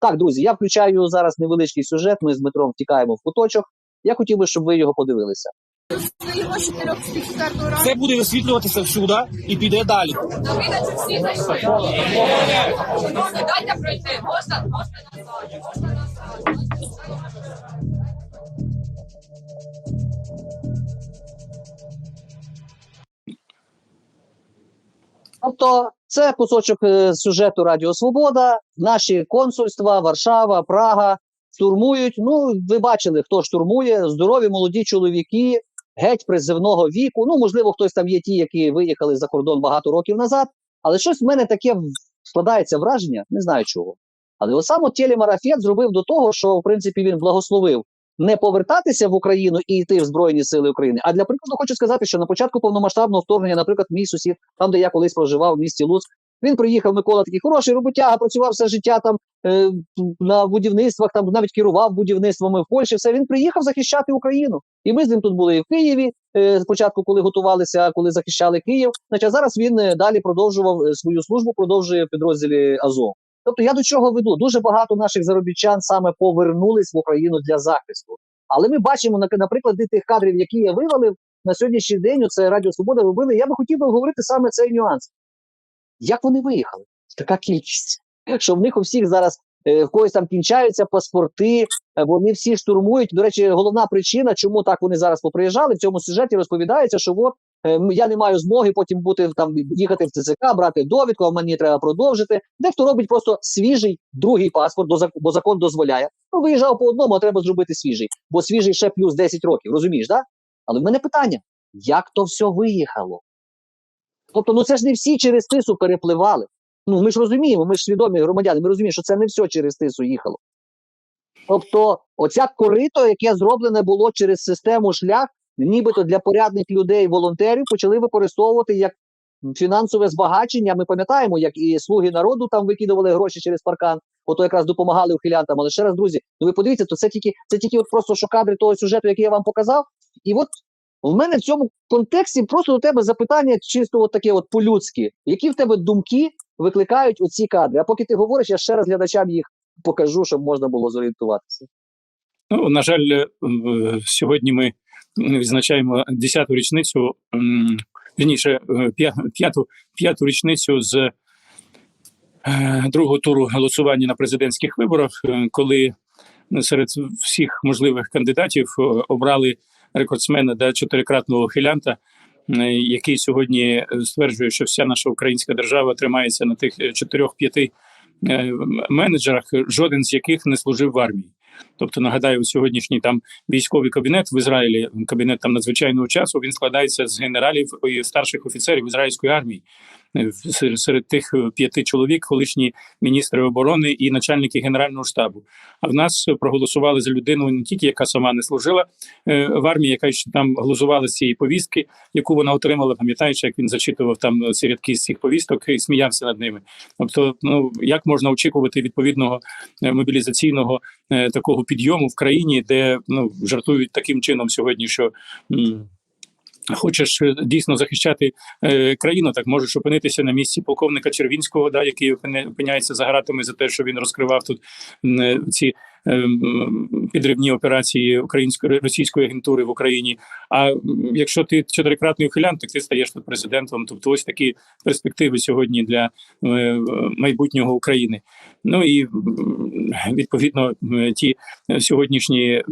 Так, друзі, я включаю зараз невеличкий сюжет. Ми з Дмитром втікаємо в куточок. Я хотів би, щоб ви його подивилися. Це буде висвітлюватися всюди і піде далі. Всі зайшли. Дайте пройти. Можна, можна назад, можна назад. Тобто, це кусочок е, сюжету Радіо Свобода. Наші консульства, Варшава, Прага штурмують. Ну, ви бачили, хто штурмує. Здорові молоді чоловіки, геть призивного віку. Ну, можливо, хтось там є ті, які виїхали за кордон багато років назад. Але щось в мене таке складається враження, не знаю чого. Але от сам от телемарафет зробив до того, що в принципі він благословив не повертатися в Україну і йти в Збройні Сили України. А для прикладу хочу сказати, що на початку повномасштабного вторгнення, наприклад, мій сусід, там, де я колись проживав в місті Луцьк, він приїхав, Микола такий хороший роботяга, працював все життя там е, на будівництвах, там навіть керував будівництвами в Польщі. Все він приїхав захищати Україну. І ми з ним тут були і в Києві. Е, спочатку, коли готувалися, коли захищали Київ. Значить, зараз він е, далі продовжував е, свою службу, продовжує підрозділі Азов. Тобто я до чого веду? Дуже багато наших заробітчан саме повернулись в Україну для захисту. Але ми бачимо наприклад тих кадрів, які я вивалив на сьогоднішній день. Це Радіо Свобода робили. Я би хотів би говорити саме цей нюанс. Як вони виїхали? Така кількість, що в них у всіх зараз е, в когось там кінчаються паспорти, е, вони всі штурмують. До речі, головна причина, чому так вони зараз поприїжджали, в цьому сюжеті розповідається, що от я не маю змоги потім бути там їхати в ЦЦК, брати довідку, а мені треба продовжити. Дехто робить просто свіжий другий паспорт, бо закон дозволяє. Ну, виїжджав по одному, а треба зробити свіжий, бо свіжий ще плюс 10 років, розумієш, да? Але в мене питання: як то все виїхало? Тобто, ну це ж не всі через тису перепливали. Ну ми ж розуміємо, ми ж свідомі громадяни, ми розуміємо, що це не все через тису їхало. Тобто, оця корито, яке зроблене було через систему шлях, нібито для порядних людей, волонтерів, почали використовувати як фінансове збагачення. Ми пам'ятаємо, як і слуги народу там викидували гроші через паркан, ото якраз допомагали ухилянтам. Але ще раз, друзі, ну ви подивіться, то це тільки це тільки от просто що кадри того сюжету, який я вам показав. І от в мене в цьому контексті просто до тебе запитання чисто от таке, от по-людськи, які в тебе думки викликають оці кадри. А поки ти говориш, я ще раз глядачам їх покажу, щоб можна було зорієнтуватися. Ну, на жаль, е, сьогодні ми відзначаємо 10-ту річницю, вірніше, е, п'яту, п'яту річницю з е, другого туру голосування на президентських виборах, е, коли серед всіх можливих кандидатів обрали рекордсмена да, чотирикратного ухилянта, е, який сьогодні стверджує, що вся наша українська держава тримається на тих чотирьох-п'яти менеджерах, жоден з яких не служив в армії. Тобто, нагадаю, сьогоднішній там військовий кабінет в Ізраїлі, кабінет там надзвичайного часу, він складається з генералів і старших офіцерів ізраїльської армії. Е, Серед, тих е, п'яти чоловік, колишні міністри оборони і начальники генерального штабу. А в нас проголосували за людину не тільки яка сама не служила е, в армії, яка ще там глузувала з цієї повістки, яку вона отримала, пам'ятаючи, як він зачитував там ці рядки з цих повісток і сміявся над ними. Тобто, ну як можна очікувати відповідного мобілізаційного такого підйому в країні, де ну жартують таким чином сьогодні, що. Хочеш е, дійсно захищати е, країну, так можеш опинитися на місці полковника Червінського, да, який опиняється за гратами за те, що він розкривав тут е, ці підривні операції української російської агентури в Україні. А якщо ти чотирикратний ухилянт, так ти стаєш тут президентом. Тобто, ось такі перспективи сьогодні для е, майбутнього України. Ну і відповідно ті сьогоднішні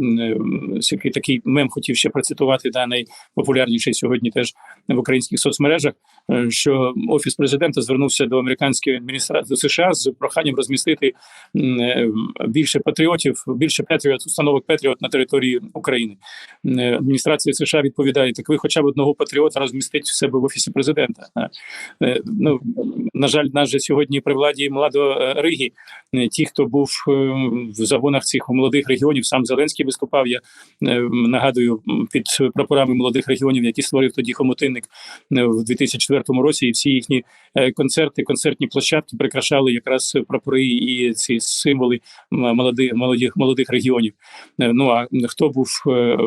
такий мем хотів ще процитувати да, найпопулярніший сьогодні теж в українських соцмережах. е, Що офіс президента звернувся до американської адміністрації до США з проханням розмістити е, більше патріотів, більше патріот, установок Петріот на території України. Е, Адміністрація США відповідає: так ви хоча б одного патріота розмістить в себе в офісі президента. Е, Ну на жаль, нас же сьогодні при владі Младо е, Риги. Ті, хто був в загонах цих молодих регіонів, сам Зеленський виступав. Я нагадую під прапорами молодих регіонів, які створив тоді Хомотинник в 2004 році, і всі їхні концерти, концертні площадки прикрашали якраз прапори і ці символи м, молоди, м- молодих молодих регіонів. Е, Ну а хто був е,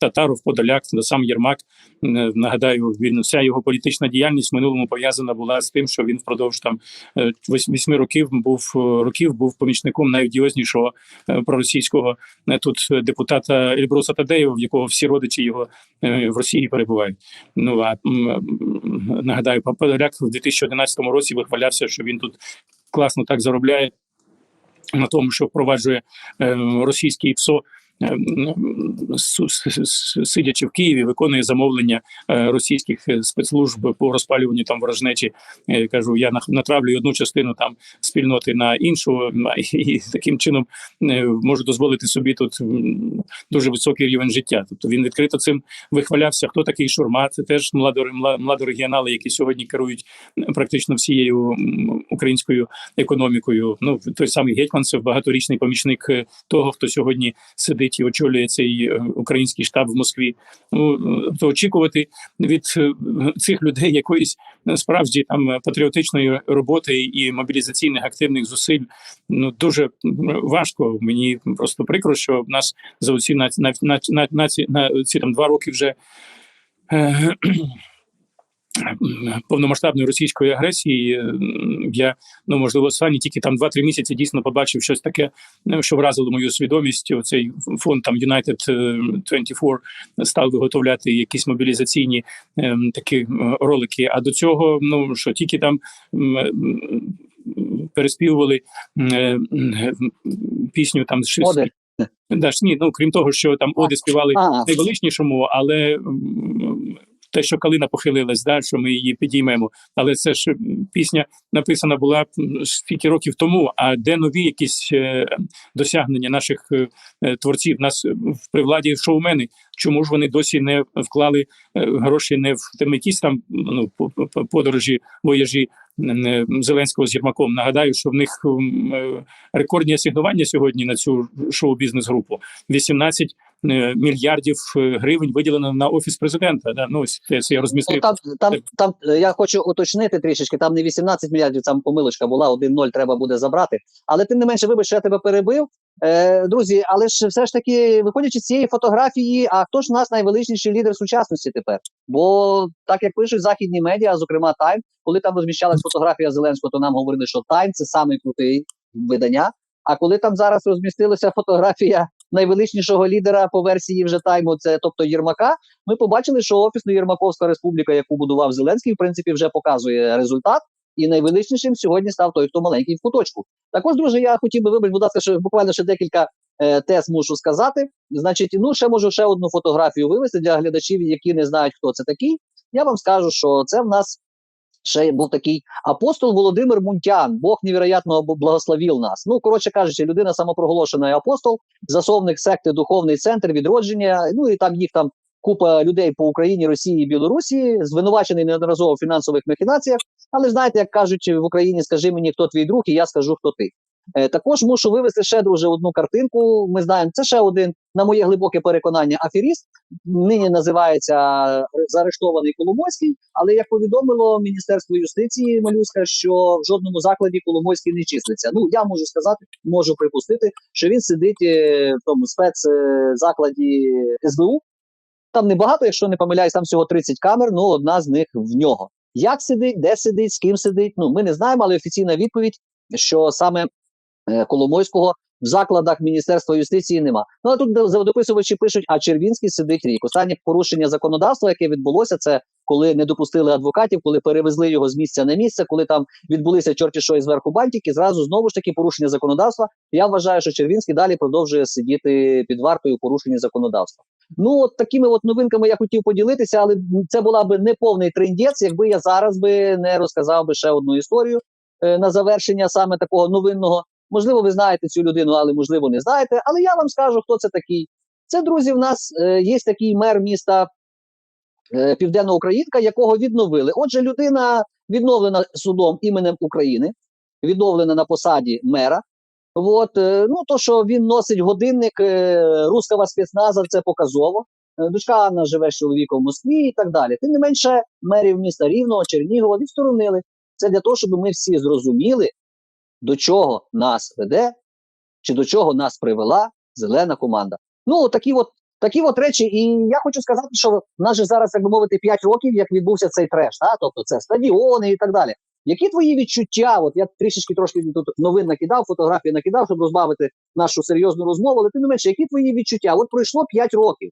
Татаров, Подоляк, сам Єрмак. е, Нагадаю, він вся його політична діяльність в минулому пов'язана була з тим, що він впродовж там восьми років був років був помічником найодіознішого е, проросійського тут депутата Ельбруса Тадеєва, в якого всі родичі його в Росії перебувають. Ну а нагадаю, Подоляк в 2011 році вихвалявся, що він тут класно так заробляє на тому, що впроваджує е, російський ПСО. Е, с- Сидячи в Києві, виконує замовлення е, російських е, спецслужб по розпалюванню там ворожнечі. Е, Кажу, я нах- натравлю одну частину там спільноти на іншу, м, і таким чином можу дозволити собі тут дуже високий рівень життя. Тобто він відкрито цим вихвалявся. Хто такий Шурма? Це теж младо- мла- младорегіонали, які сьогодні керують практично всією українською економікою. Ну той самий Гетьманцев, багаторічний помічник того, хто сьогодні сидить і очолює цей е, український штаб в Москві. Ну то очікувати від е, цих людей якоїсь е, справді там патріотичної роботи і мобілізаційних активних зусиль. Ну дуже важко. Мені просто прикро, що в нас за оці на, на, на, на, на, на ці там два роки вже. Е, Повномасштабної російської агресії е, я ну можливо останні тільки там 2-3 місяці дійсно побачив щось таке, е, що вразило мою свідомість. Оцей фонд там United е, 24 став виготовляти якісь мобілізаційні е, такі е, ролики. А до цього, ну що тільки там м, м, переспівували е, пісню там. Оди. Да, ні, ну крім того, що там оди співали А, найвеличнішому, але те, що калина похилилась, да, що ми її підіймемо. Але це ж пісня написана була стільки років тому. А де нові якісь е, досягнення наших е, е, творців? Нас при владі шоумени. Чому ж вони досі не вклали гроші не в там якісь там ну по- по- подорожі, вояжі Зеленського з Єрмаком? Нагадаю, що в них е, рекордні асигнування сьогодні на цю шоу-бізнес групу 18 е, мільярдів е, гривень виділено на офіс президента. Да? Ну ось це, я Ну, розмістив. там, там, там е, я хочу уточнити трішечки. Там не 18 мільярдів, там помилочка була, 1-0 треба буде забрати. Але тим не менше, вибач, що я тебе перебив. Е, друзі, але ж все ж таки, виходячи з цієї фотографії, а хто ж у нас найвеличніший лідер сучасності тепер? Бо так як пишуть західні медіа, зокрема Тайм, коли там розміщалась фотографія Зеленського, то нам говорили, що Тайм це самий видання. А коли там зараз розмістилася фотографія найвеличнішого лідера по версії вже тайму, це тобто Єрмака, ми побачили, що офісно Єрмаковська республіка, яку будував Зеленський, в принципі, вже показує результат. І найвеличнішим сьогодні став той, хто маленький в куточку. Також, друже, я хотів би вибач, будь ласка, що буквально ще декілька е, тез мушу сказати. Значить, ну ще можу ще одну фотографію вивести для глядачів, які не знають, хто це такий. Я вам скажу, що це в нас ще був такий апостол Володимир Мунтян. Бог невероятно благословив нас. Ну, коротше кажучи, людина самопроголошений апостол, засовник секти Духовний центр відродження. Ну і там їх там купа людей по Україні, Росії і Білорусі, звинувачений неодноразово в фінансових махінаціях. Але знаєте, як кажуть в Україні, скажи мені, хто твій друг, і я скажу, хто ти. Е, також мушу вивести ще дуже одну картинку. Ми знаємо, це ще один, на моє глибоке переконання, аферіст. Нині називається заарештований Коломойський. Але як повідомило Міністерство юстиції Малюська, що в жодному закладі Коломойський не числиться. Ну я можу сказати, можу припустити, що він сидить е, в тому спецзакладі СБУ. Там небагато, якщо не помиляюсь, там всього 30 камер. Ну одна з них в нього. Як сидить, де сидить, з ким сидить? Ну ми не знаємо, але офіційна відповідь, що саме е, Коломойського в закладах Міністерства юстиції нема. Ну а тут до- дописувачі пишуть, а Червінський сидить рік. Останнє порушення законодавства, яке відбулося, це коли не допустили адвокатів, коли перевезли його з місця на місце, коли там відбулися чорті що і зверху бантики, зразу знову ж таки порушення законодавства. Я вважаю, що Червінський далі продовжує сидіти під вартою порушення законодавства. Ну, от такими от новинками я хотів поділитися, але це була би не повний трендець, якби я зараз би не розказав би ще одну історію е, на завершення саме такого новинного. Можливо, ви знаєте цю людину, але можливо не знаєте. Але я вам скажу, хто це такий. Це друзі. В нас е, є такий мер міста Південна Українка, якого відновили. Отже, людина відновлена судом іменем України, відновлена на посаді мера. От, е, ну то, що він носить годинник е, руского спецназа, це показово. Е, Дочка Анна живе з чоловіком в Москві і так далі. Тим не менше, мерів міста Рівного, Чернігова відсторонили. Це для того, щоб ми всі зрозуміли, до чого нас веде чи до чого нас привела зелена команда. Ну, такі от, такі от речі. І я хочу сказати, що в нас же зараз, як би мовити, 5 років, як відбувся цей треш, та? тобто це стадіони і так далі. Які твої відчуття? От я трішечки трошки тут новин накидав, фотографії накидав, щоб розбавити нашу серйозну розмову, але тим не менше, які твої відчуття? От пройшло 5 років.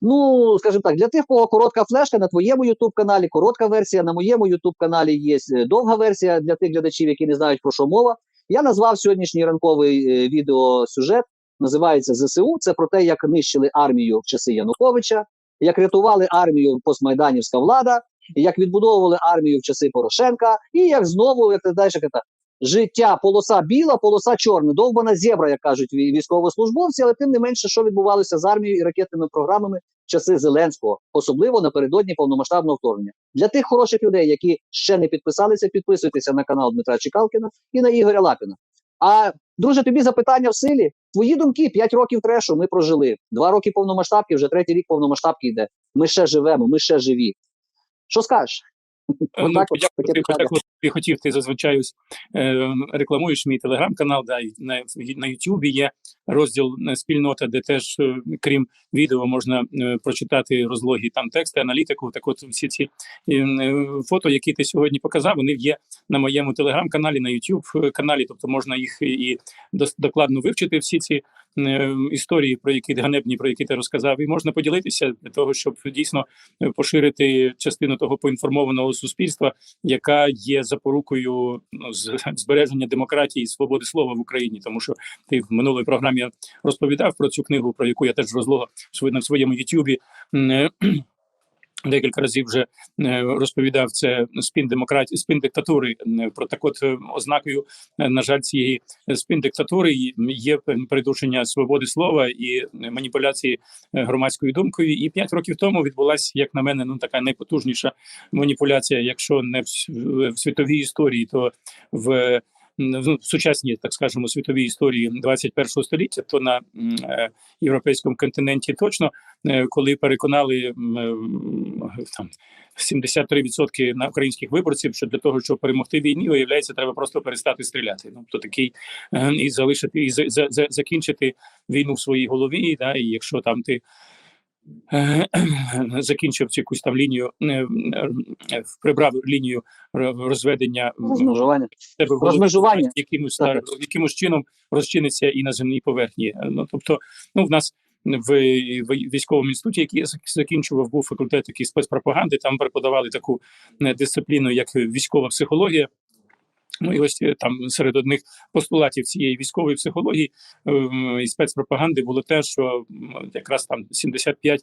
Ну, скажімо так, для тих, кого коротка флешка на твоєму youtube каналі, коротка версія, на моєму youtube каналі є е, довга версія для тих глядачів, які не знають про що мова. Я назвав сьогоднішній ранковий е, відеосюжет. Називається ЗСУ. Це про те, як нищили армію в часи Януковича, як рятували армію постмайданівська влада, як відбудовували армію в часи Порошенка, і як знову, як як це, життя, полоса біла, полоса чорна, довбана зебра, як кажуть вій- військовослужбовці, але тим не менше, що відбувалося з армією і ракетними програмами в часи Зеленського, особливо напередодні повномасштабного вторгнення. Для тих хороших людей, які ще не підписалися, підписуйтеся на канал Дмитра Чекалкіна і на Ігоря Лапіна. А друже, тобі запитання в силі. Твої думки: 5 років трешу ми прожили. Два роки повномасштабки, вже третій рік повномасштабки йде. Ми ще живемо, ми ще живі. Що скажеш? Ну, Отак от, таке питання. Тобі хотів. Ти зазвичай ось, е, рекламуєш мій телеграм-канал. Да, і на, на Ютубі є розділ е, спільнота, де теж, е, крім відео, можна прочитати розлогі там тексти, аналітику. Так, от всі ці фото, які ти сьогодні показав, вони є на моєму телеграм-каналі, на youtube каналі. Тобто можна їх і докладно вивчити всі ці історії, про які ганебні, про які ти розказав, і можна поділитися для того, щоб дійсно поширити частину того поінформованого суспільства, яка є запорукою ну, збереження демократії і свободи слова в Україні. Тому що ти в минулій програмі розповідав про цю книгу, про яку я теж розлога на своєму Ютубі. Декілька разів вже е, розповідав це спін демократії, спін диктатури. Е, Про так, от е, ознакою, на жаль, цієї спін диктатури є придушення свободи слова і маніпуляції громадською думкою. І п'ять років тому відбулася, як на мене, ну така найпотужніша маніпуляція, якщо не в світовій історії, то в в сучасній, так скажемо, світовій історії 21 століття, то на е, європейському континенті точно, е, коли переконали е, там 73% на українських виборців, що для того, щоб перемогти війні, виявляється, треба просто перестати стріляти. Ну то такий е, і залишити і за, за, за, закінчити війну в своїй голові. Да, і якщо там ти закінчив цю якусь там лінію, е, е, прибрав лінію розведення Розмежування. в Розмежування. якимось якимось чином розчиниться і на земній поверхні. Ну тобто, ну в нас в, військовому інституті, який я закінчував, був факультет такий спецпропаганди. Там преподавали таку е, дисципліну, як військова психологія. Ну і ось е, там серед одних постулатів цієї військової психології ем, і спецпропаганди було те, що якраз там 75%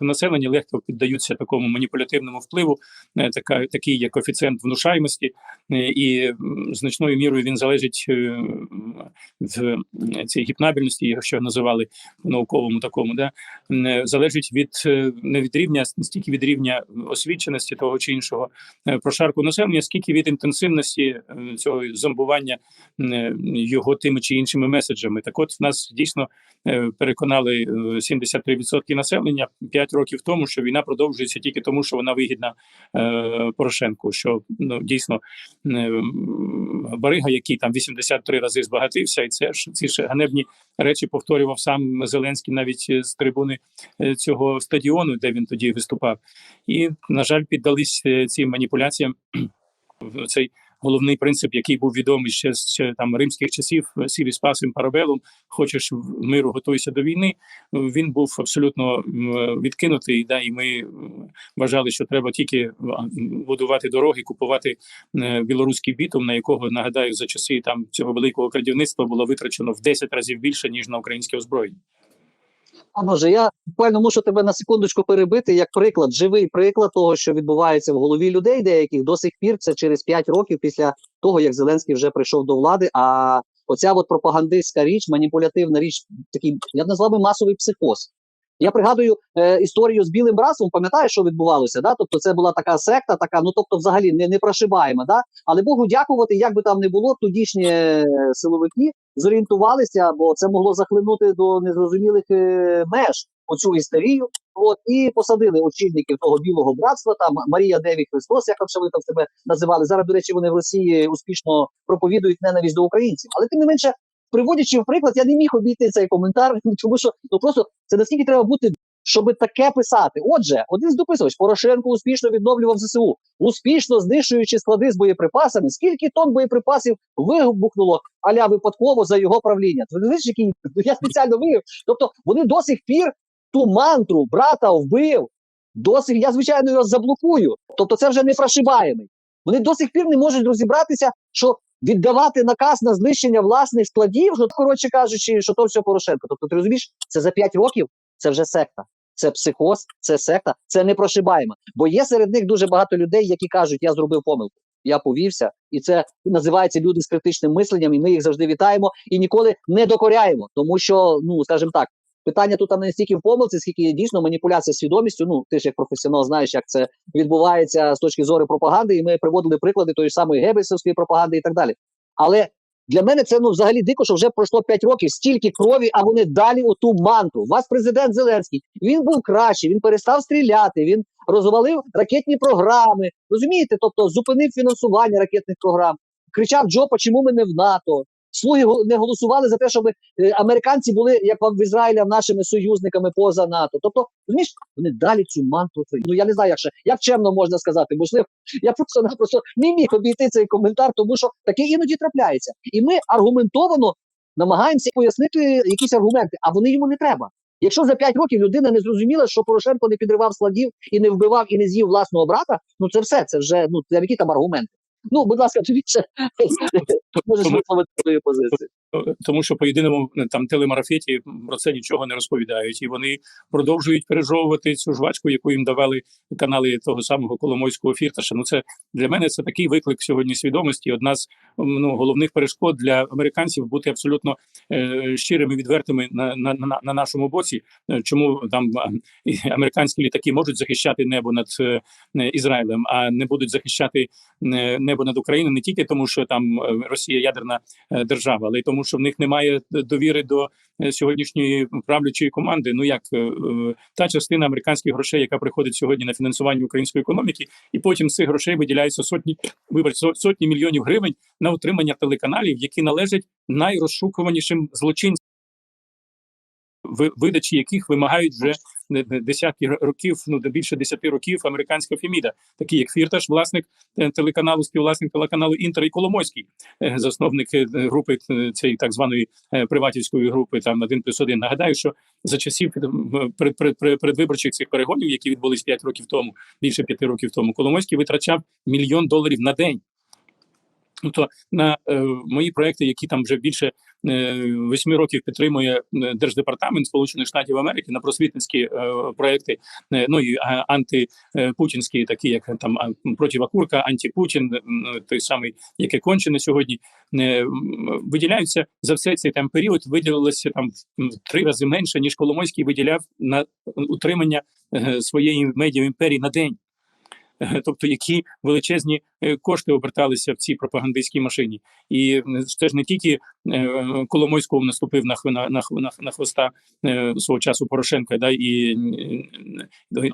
населення легко піддаються такому маніпулятивному впливу, е, така такий є коефіцієнт внушаємості, е, і значною мірою він залежить е, в цій гіпнабельності, якщо називали в науковому такому, да залежить від е, не від рівня, стільки від рівня освіченості того чи іншого е, прошарку населення, скільки від інтенсивності е, цього зомбування е, його тими чи іншими меседжами. Так, от нас дійсно е, переконали е, 73% населення 5 років тому, що війна продовжується тільки тому, що вона вигідна Порошенку. Що ну дійсно Барига, який там 83 рази збагатився, і це ж ці ж ганебні речі повторював сам Зеленський навіть з трибуни цього стадіону, де він тоді виступав. І на жаль, піддались цим маніпуляціям цей головний принцип, який був відомий ще з там римських часів, сірі спасим парабелум, хочеш миру, готуйся до війни. Він був абсолютно відкинутий. Да, і ми вважали, що треба тільки будувати дороги, купувати е, білоруський бітум, на якого нагадаю за часи там цього великого крадівництва було витрачено в 10 разів більше ніж на українське озброєння. А може, я буквально мушу тебе на секундочку перебити як приклад, живий приклад того, що відбувається в голові людей, деяких до сих пір це через 5 років після того, як Зеленський вже прийшов до влади. А оця от пропагандистська річ, маніпулятивна річ, такий я б назвав би масовий психоз. Я пригадую е, історію з білим братством. Пам'ятаєш, що відбувалося? Да? Тобто, це була така секта, така, ну тобто, взагалі не, не прошибаємо. Да? Але Богу дякувати, як би там не було, тодішні е, силовики зорієнтувалися, бо це могло захлинути до незрозумілих е, меж оцю істерію. От і посадили очільників того білого братства. Там Марія Деві Христос, як ще вони там себе називали. Зараз, до речі, вони в Росії успішно проповідують ненависть до українців. Але тим не менше, приводячи в приклад, я не міг обійти цей коментар, тому що ну просто це наскільки треба бути, щоб таке писати. Отже, один з дописувач Порошенко успішно відновлював ЗСУ, успішно знищуючи склади з боєприпасами. Скільки тонн боєприпасів вибухнуло аля випадково за його правління? Знаєш, який я спеціально виявив. Тобто вони до сих пір ту мантру брата вбив. Досить, я звичайно його заблокую. Тобто, це вже не прошибаємий. Вони до сих пір не можуть розібратися, що віддавати наказ на знищення власних складів, що коротше кажучи, що то все Порошенко. Тобто, ти розумієш, це за 5 років це вже секта. Це психоз, це секта, це непрошибаємо. Бо є серед них дуже багато людей, які кажуть, я зробив помилку, я повівся, і це називається люди з критичним мисленням, і ми їх завжди вітаємо і ніколи не докоряємо. Тому що, ну скажімо так, питання тут не стільки в помилці, скільки дійсно маніпуляція свідомістю. Ну ти ж як професіонал знаєш, як це відбувається з точки зору пропаганди, і ми приводили приклади тої ж самої гебельсовської пропаганди і так далі. Але для мене це ну взагалі дико, що вже пройшло 5 років, стільки крові, а вони далі оту манту. У вас президент Зеленський. Він був кращий, він перестав стріляти, він розвалив ракетні програми. Розумієте? Тобто зупинив фінансування ракетних програм. Кричав Джо, чому ми не в НАТО? Слуги не голосували за те, щоб е, американці були як в Ізраїля нашими союзниками поза НАТО. Тобто, розумієш, вони далі цю манту. Ну я не знаю, як ще як чемно можна сказати. Можливо, я просто напросто не міг обійти цей коментар, тому що таке іноді трапляється. І ми аргументовано намагаємося пояснити якісь аргументи, а вони йому не треба. Якщо за 5 років людина не зрозуміла, що Порошенко не підривав складів і не вбивав і не з'їв власного брата, ну це все, це вже ну це які там аргументи. Ну, будь ласка, тобі ще можеш висловити свою позицію. Тому що по єдиному там телемарафеті про це нічого не розповідають, і вони продовжують пережовувати цю жвачку, яку їм давали канали того самого Коломойського фірташа. Ну це для мене це такий виклик сьогодні свідомості. Одна з ну, головних перешкод для американців бути абсолютно е, щирими, відвертими на, на, на, на нашому боці. Е, Чому там американські літаки можуть захищати небо над е, Ізраїлем, а не будуть захищати е, небо над Україною не тільки тому, що там е, Росія ядерна держава, але й тому, що в них немає довіри до е, сьогоднішньої правлячої команди. Ну як е, е, та частина американських грошей, яка приходить сьогодні на фінансування української економіки, і потім з цих грошей виділяються сотні вибач, сотні мільйонів гривень на утримання телеканалів, які належать найрозшукуванішим злочинцям. ви- Видачі яких вимагають вже десятки років, ну до більше десяти років американська Феміда, такі як Фірташ, власник е, телеканалу, співвласник телеканалу Інтер і Коломойський, е, засновник е, групи цієї так званої приватівської групи, там один плюс один. Нагадаю, що за часів предвиборчих цих перегонів, які відбулись 5 років тому, більше п'яти років тому, Коломойський витрачав мільйон доларів на день. Ну, то на е, мої проекти, які там вже більше е, восьми років підтримує е, Держдепартамент Сполучених Штатів Америки на просвітницькі е, проекти, е, ну і антипутінські, такі як там проти Вакурка, антипутін, той самий, яке кончене сьогодні, е, виділяються за все цей там період. Виділилося там в три рази менше ніж Коломойський виділяв на утримання е, своєї медіаімперії на день. Тобто які величезні е, кошти оберталися в цій пропагандистській машині, і це ж не тільки е, Коломойського наступив на на, на, на, хвоста е, свого часу Порошенка, да і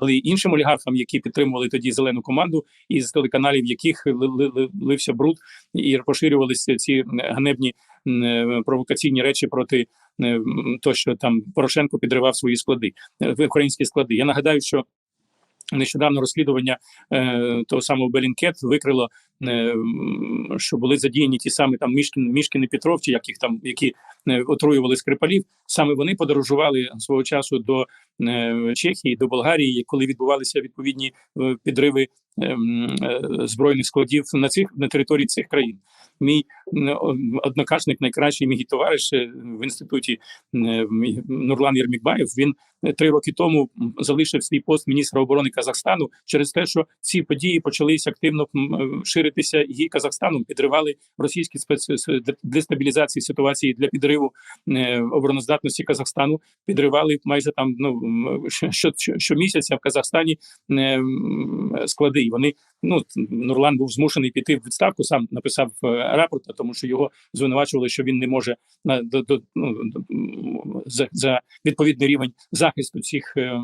але іншим олігархам, які підтримували тоді зелену команду, із телеканалів яких ли- ли- ли- лився бруд і поширювалися ці ганебні провокаційні речі проти то, що там Порошенко підривав свої склади, в українські склади. Я нагадаю, що нещодавно розслідування е, того самого Белінкет викрило, е, що були задіяні ті самі там Мішкін, Мішкін і Петров, яких там які е, отруювали скрипалів. Саме вони подорожували свого часу до е, Чехії, до Болгарії, коли відбувалися відповідні е, підриви збройних складів на цих на території цих країн. Мій однокашник, найкращий мій товариш е, в інституті е, Нурлан Єрмікбаєв. Він е, три роки тому залишив свій пост міністра оборони Казахстану через те, що ці події почались активно е, ширитися, і Казахстаном підривали російські спец для ситуації для підриву е, обороноздатності Казахстану. Підривали майже там ну що, що, щомісяця в Казахстані е, склади. І Вони ну Нурлан був змушений піти в відставку. Сам написав е, рапорт, тому що його звинувачували, що він не може на до, до ну, за, за відповідний рівень захисту цих. е,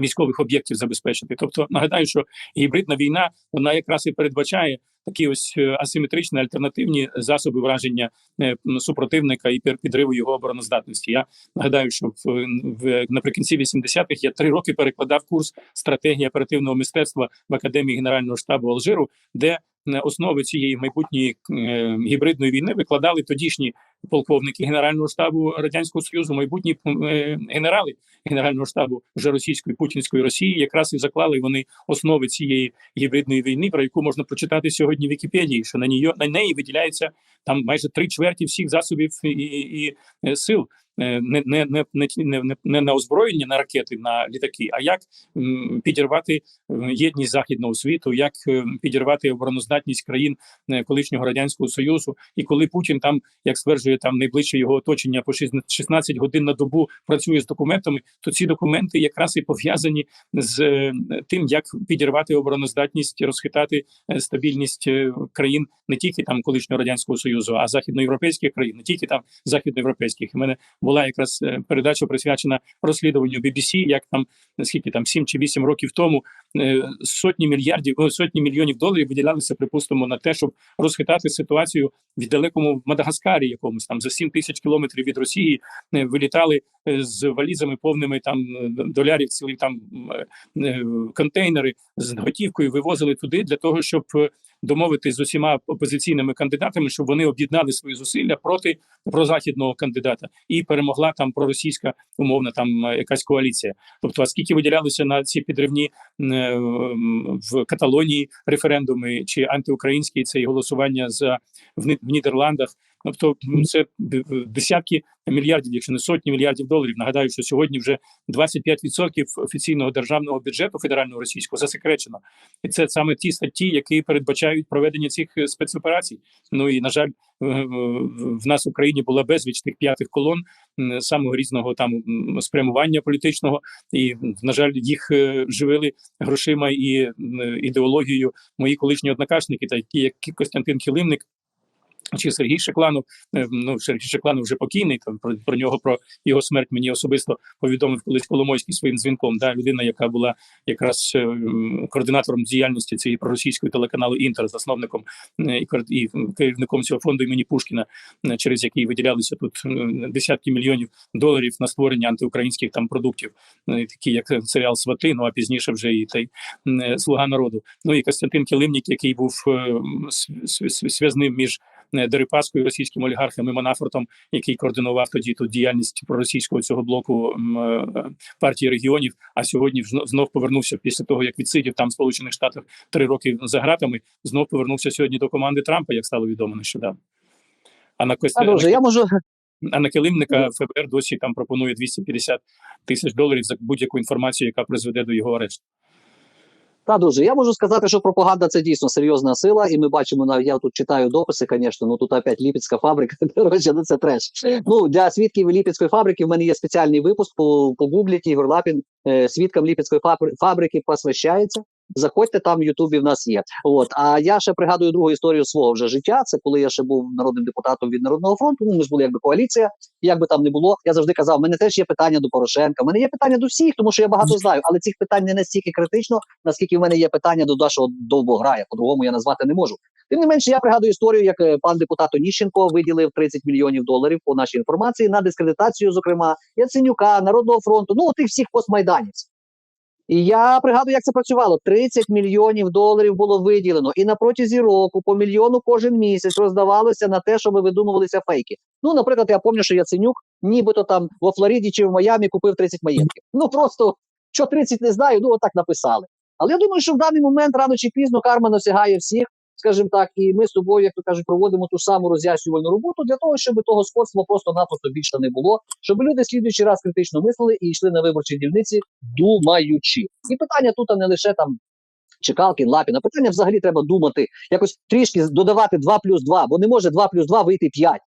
Військових об'єктів забезпечити, тобто нагадаю, що гібридна війна вона якраз і передбачає такі ось е, асиметричні альтернативні засоби враження е, супротивника і підриву його обороноздатності. Я нагадаю, що в, в наприкінці 80-х я три роки перекладав курс стратегії оперативного мистецтва в академії генерального штабу Алжиру, де е, основи цієї майбутньої гібридної війни викладали тодішні полковники генерального штабу радянського союзу, майбутні е, генерали генерального штабу вже російської путінської Росії, якраз і заклали вони основи цієї гібридної війни, про яку можна прочитати сьогодні в Вікіпедії, що на ній на неї виділяється там майже три чверті всіх засобів і, і, і е, сил. Е, Не, не, не, не, не, на озброєння на ракети на літаки, а як підірвати єдність західного світу, як е, підірвати обороноздатність країн е, колишнього радянського союзу, і коли Путін там, як стверджує там найближче його оточення, по 16 16 годин на добу працює з документами, то ці документи якраз і пов'язані з тим, як підірвати обороноздатність, розхитати стабільність країн не тільки там колишнього радянського союзу, а західноєвропейських країн, не тільки там західноєвропейських. У мене була якраз е, передача присвячена розслідуванню BBC, як там скільки там 7 чи 8 років тому е, сотні мільярдів, сотні мільйонів доларів виділялися, припустимо, на те, щоб розхитати ситуацію в далекому Мадагаскарі, якомусь там за 7 тисяч кілометрів від Росії е, вилітали з валізами повними там долярів, цілі там контейнери з готівкою вивозили туди для того, щоб домовитись з усіма опозиційними кандидатами, щоб вони об'єднали свої зусилля проти прозахідного кандидата, і перемогла там проросійська умовна там е, якась коаліція. Тобто, а скільки виділялося на ці підривні е, в Каталонії референдуми чи антиукраїнські це голосування за в Нідерландах. Тобто це десятки мільярдів, якщо не сотні мільярдів доларів. Нагадаю, що сьогодні вже 25% офіційного державного бюджету федерального російського засекречено, і це саме ті статті, які передбачають проведення цих е, спецоперацій. Ну і на жаль, е, е, в нас в Україні була безліч тих п'ятих колон самого різного там спрямування політичного, і на жаль, їх живили грошима і ідеологією мої колишні однокашники, такі як Костянтин Килимник. Чи Сергій Шекланов, Е, ну Сергій Шекланов вже покійний. Там про, про нього про його смерть мені особисто повідомив колись Коломойський своїм дзвінком. Да, людина, яка була якраз е, координатором діяльності цієї проросійської телеканалу Інтер, засновником е, і, і керівником цього фонду імені Пушкіна, через який виділялися тут десятки мільйонів доларів на створення антиукраїнських там продуктів, такі як серіал Свати, ну а пізніше вже і той Слуга народу. Ну і Костянтин Килимнік, який був м, св- св- зв'язним між Дерипаскою, російським олігархом і Манафортом, який координував тоді тут діяльність проросійського цього блоку е, партії регіонів. А сьогодні знов- повернувся після того, як відсидів там в Сполучених Штатах три роки за гратами. Знов повернувся сьогодні до команди Трампа, як стало відомо нещодавно. А на А Костя я можу а на килимника ФБР досі там пропонує 250 тисяч доларів за будь-яку інформацію, яка призведе до його арешту. Та дуже. Я можу сказати, що пропаганда це дійсно серйозна сила, і ми бачимо навіть я тут читаю дописи, звісно, ну тут опять Ліпецька фабрика. Коротше, ну це треш. Ну для свідків Ліпецької фабрики в мене є спеціальний випуск. По погугліть Ігор Лапін е, свідкам Ліпецької фабри- фабрики посвящається. Заходьте там, в Ютубі в нас є. От а я ще пригадую другу історію свого вже життя. Це коли я ще був народним депутатом від народного фронту. Ну ми ж були якби коаліція. Як би там не було, я завжди казав, мене теж є питання до Порошенка. в мене є питання до всіх, тому що я багато знаю, але цих питань не настільки критично, наскільки в мене є питання до нашого довбограя. По-другому я назвати не можу. Тим не менше, я пригадую історію, як е, пан депутат Оніщенко виділив 30 мільйонів доларів по нашій інформації на дискредитацію, зокрема Яценюка, Народного фронту, ну тих всіх постмайданівців. І я пригадую, як це працювало. 30 мільйонів доларів було виділено, і на протязі року по мільйону кожен місяць роздавалося на те, щоб видумувалися фейки. Ну, наприклад, я пам'ятаю, що Яценюк, нібито там во Флориді чи в Майамі купив 30 маєтків. Ну просто що 30 не знаю, ну отак написали. Але я думаю, що в даний момент рано чи пізно карма досягає всіх, скажімо так, і ми з тобою, як то кажуть, проводимо ту саму роз'яснювальну роботу для того, щоб того скотства просто-напросто більше не було, щоб люди слідуючий раз критично мислили і йшли на виборчі дільниці, думаючи. І питання тут не лише там. Чекалкін, Лапіна. Питання взагалі треба думати, якось трішки додавати 2 плюс 2, бо не може 2 плюс 2 вийти 5.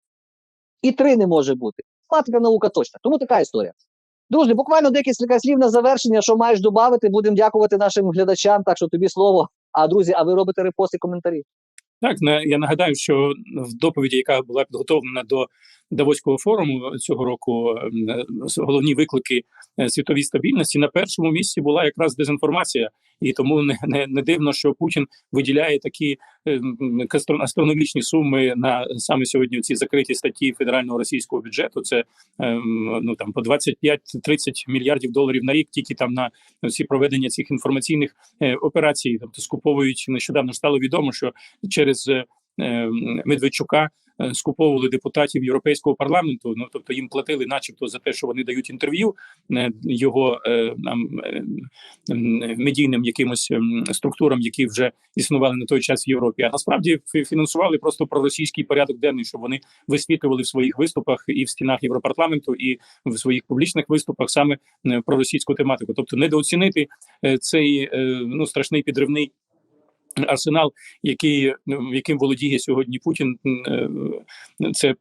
І 3 не може бути. Математика наука точна. Тому така історія. Друзі, буквально декілька слів на завершення, що маєш додати. Будемо дякувати нашим глядачам. Так що тобі слово. А друзі, а ви робите репости коментарі? Так, на- я нагадаю, що в доповіді, яка була підготовлена до Давоського форуму цього року е, головні виклики е, світовій стабільності. На першому місці була якраз дезінформація, і тому не, не, не дивно, що Путін виділяє такі е, астрономічні суми на саме сьогодні ці закриті статті федерального російського бюджету. Це ем, ну там по 25-30 мільярдів доларів на рік, тільки там на всі проведення цих інформаційних е, операцій. Тобто скуповують нещодавно стало відомо, що через Медведчука скуповували депутатів Європейського парламенту. Ну тобто їм платили, начебто, за те, що вони дають інтерв'ю е, його е, нам е, медійним якимось ем, структурам, які вже існували на той час в Європі. А насправді фінансували просто проросійський порядок денний, щоб вони висвітлювали в своїх виступах і в стінах Європарламенту, і в своїх публічних виступах саме е, проросійську тематику. Тобто недооцінити е, цей е, ну страшний підривний. Арсенал, який яким володіє сьогодні Путін, е, це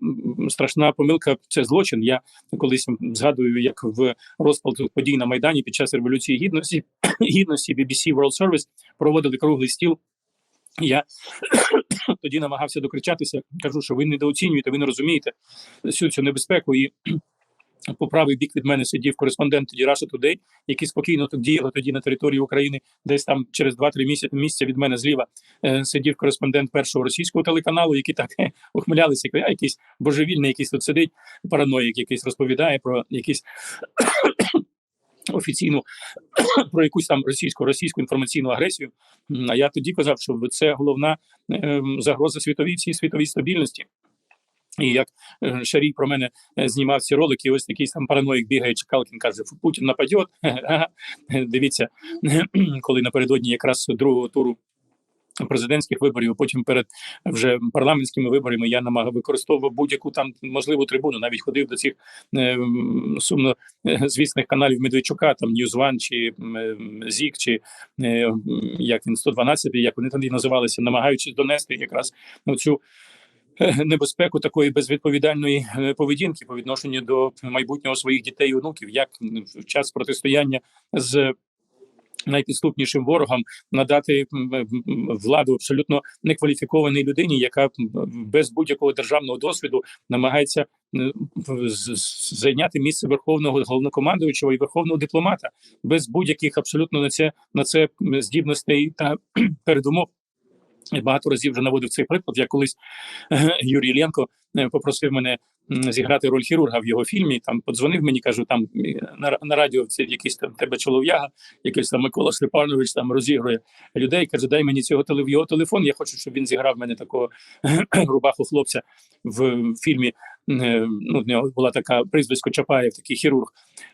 страшна помилка. Це злочин. Я колись згадую, як в розпал подій на майдані під час революції гідності гідності BBC World Service проводили круглий стіл. Я тоді намагався докричатися. Кажу, що ви недооцінюєте, ви не розумієте всю цю небезпеку. І по правий бік від мене сидів кореспондент тоді Russia Today, який спокійно тут діяли тоді на території України, десь там через 2-3 місяці місця від мене зліва е, сидів кореспондент першого російського телеканалу, які так е, ухмилялися, а якийсь божевільний, якийсь тут сидить, параноїк, якийсь розповідає про якісь офіційну про якусь там російську російську інформаційну агресію. А я тоді казав, що це головна ем, загроза світовій цій світовій стабільності. І як е, Шарій про мене е, знімав ці ролики, ось якийсь там параноїк бігає, Чекалкін каже, Путін нападет. Ага. Дивіться, коли напередодні якраз другого туру президентських виборів, потім перед вже парламентськими виборами я намагав використовував будь-яку там можливу трибуну, навіть ходив до цих е, сумно е, звісних каналів Медведчука, там One, чи е, ЗІК, чи е, як він 112, як вони тоді називалися, намагаючись донести якраз цю небезпеку такої безвідповідальної е, поведінки по відношенню до майбутнього своїх дітей і онуків, як в час протистояння з найпідступнішим ворогам надати владу абсолютно некваліфікованій людині, яка без будь-якого державного досвіду намагається зайняти місце верховного головнокомандуючого і верховного дипломата без будь-яких абсолютно на це на це здібностей та передумов. Багато разів вже наводив цей приклад. Я колись е, Юрій Іллєнко е, попросив мене зіграти роль хірурга в його фільмі. Там подзвонив мені, кажу, там е, на, на радіо це якийсь там тебе чолов'яга, якийсь там Микола Степанович там розігрує людей. Каже, дай мені цього його телефон. Я хочу, щоб він зіграв мене такого рубаху хлопця в фільмі. Е, Ну, в нього була така прізвисько Чапаєв, такий хірург.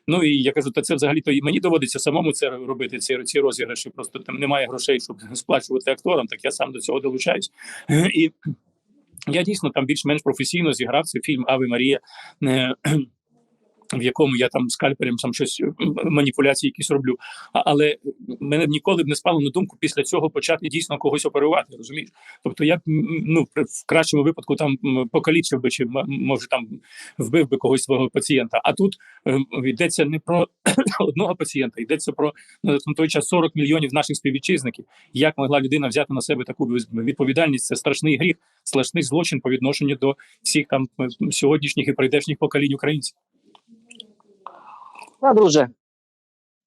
Ну і я кажу, та це взагалі то і мені доводиться самому це робити. Ці, ці розіграші. Просто там немає грошей, щоб сплачувати акторам. Так я сам до цього долучаюсь. І я дійсно там більш-менш професійно зіграв цей фільм Ави Марія. В якому я там скальпером там щось е, маніпуляції якісь роблю, але мене ніколи б не спало на думку після цього почати дійсно когось оперувати. Розумієш? Тобто я б ну в кращому випадку там покалічив би чи може там вбив би когось свого пацієнта. А тут е, йдеться не про одного пацієнта, йдеться про ну, на той час 40 мільйонів наших співвітчизників. Як могла людина взяти на себе таку відповідальність? Це страшний гріх, страшний злочин по відношенню до всіх там сьогоднішніх і прийдешніх поколінь українців. А, друже,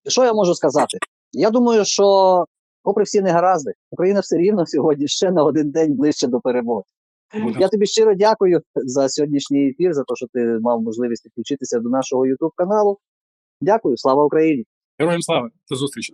що я можу сказати? Я думаю, що, попри всі негаразди, Україна все рівно сьогодні ще на один день ближче до перемоги. Я тобі щиро дякую за сьогоднішній ефір, за те, що ти мав можливість підключитися до нашого YouTube каналу. Дякую, слава Україні! Героям слава до зустрічі.